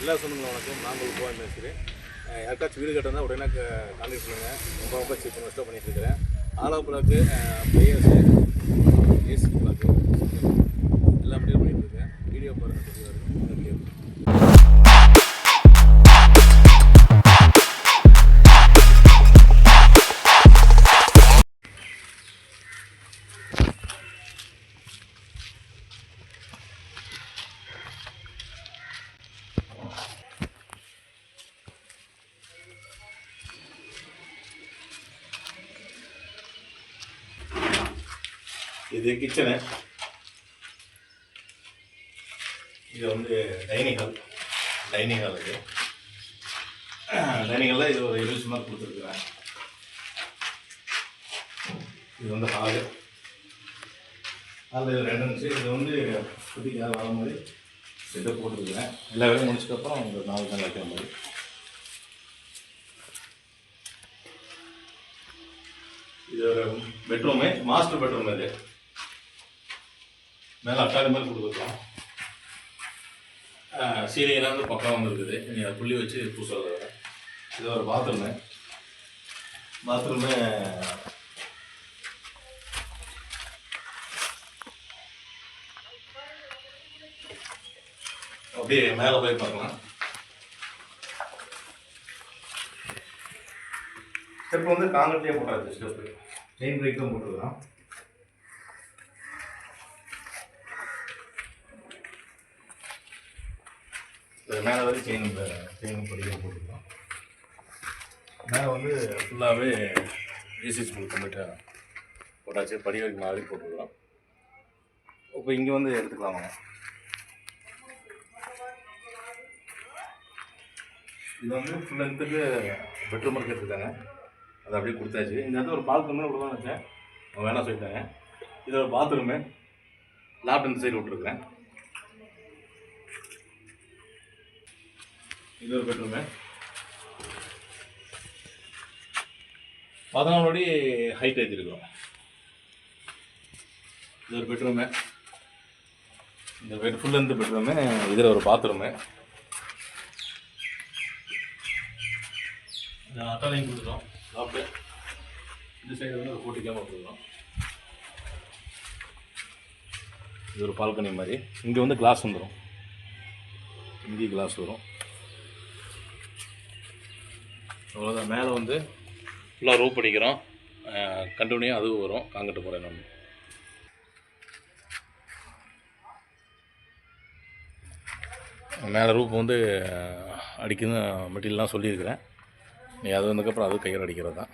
எல்லா சொந்தங்களும் வணக்கம். நான் உங்களுக்கு பேசுகிறேன் யாருக்காச்சும் வீடு கட்டினா உடனே கான்டாக்ட் பண்ணுங்கள் ரொம்ப ரொம்ப சீப் இன்வெஸ்ட்டாக பண்ணிட்டு இருக்கிறேன். ஆலோ பிளாக்கு பிளேயர்ஸு ஏசி பிளாக்கு இது கிச்சனு. இது வந்து டைனிங் ஹால். டைனிங் ஹால் இது. டைனிங் ஹாலில் இது ஒரு இருபது மாதிரி கொடுத்துருக்குறேன் இது வந்து ஹாலு. ஹாலில் இது ரெண்டு நிமிஷம் இது வந்து குட்டிக்கு வர மாதிரி செட்டை போட்டுருக்குறேன். எல்லா வேலையும் முடிச்சதுக்கப்புறம் இந்த நாலு தான் வைக்கிற மாதிரி. இது ஒரு பெட்ரூமு மாஸ்டர் பெட்ரூம் இது. மேலே அட்டாளி மாதிரி கொடுத்துருக்கோம் சீலையெல்லாம் வந்து பக்கம் வந்துருக்குது. நீங்கள் அதை புள்ளி வச்சு பூசுறது இது ஒரு பாத்ரூமு பாத்ரூமு அப்படியே மேலே போய் பார்க்கலாம். ஸ்டெப் வந்து காங்கிரட்லேயே போட்டாச்சு ஸ்டெப்பு செயின் பிரேக் தான் இது மேலே வந்து செயின் செயின் படிக்க போட்டுருக்கோம். மேலே வந்து ஃபுல்லாகவே ஏசி ஸ்கூல் கம்ப்ளீட்டாக போட்டாச்சு. படி வரைக்கும் மாதிரி போட்டுருக்கோம் இப்போ இங்கே வந்து எடுத்துக்கலாம்? வாங்க இது வந்து ஃபுல் லென்த்துக்கு பெட்ரூம் எடுத்துருக்காங்க அதை அப்படியே கொடுத்தாச்சு. இந்த இடத்துல ஒரு பாத்ரூமே விடுவான்னு வச்சேன் அவங்க வேணாம் சொல்லிட்டாங்க. இது ஒரு பாத்ரூமு லேப்டன் சைடு விட்ருக்குறேன் இது ஒரு பெட்ரூமு. பதினாலு அடி ஹைட் ஏற்றிருக்கிறோம் இது ஒரு பெட்ரூமு. இந்த பெட் ஃபுல் லென்த் பெட்ரூமு இதில் ஒரு பாத்ரூமு அட்டாலையும் கொடுத்துட்டோம். லாப்டு இந்த சைடு வந்து ஒரு கூட்டி கேமரா இது ஒரு பால்கனி மாதிரி. இங்கே வந்து கிளாஸ் வந்துடும் இங்கேயும் கிளாஸ் வரும். அவ்வளோதான் மேலே வந்து ஃபுல்லாக ரூப் அடிக்கிறோம். கண்டினியூ அதுவும் வரும். காங்கிட்டு போகிறேன் நான். மேலே ரூப் வந்து அடிக்குன்னு மெட்டீரியல்லாம் சொல்லியிருக்கிறேன். நீ அது வந்ததுக்கப்புறம் அது கையில் அடிக்கிறது தான்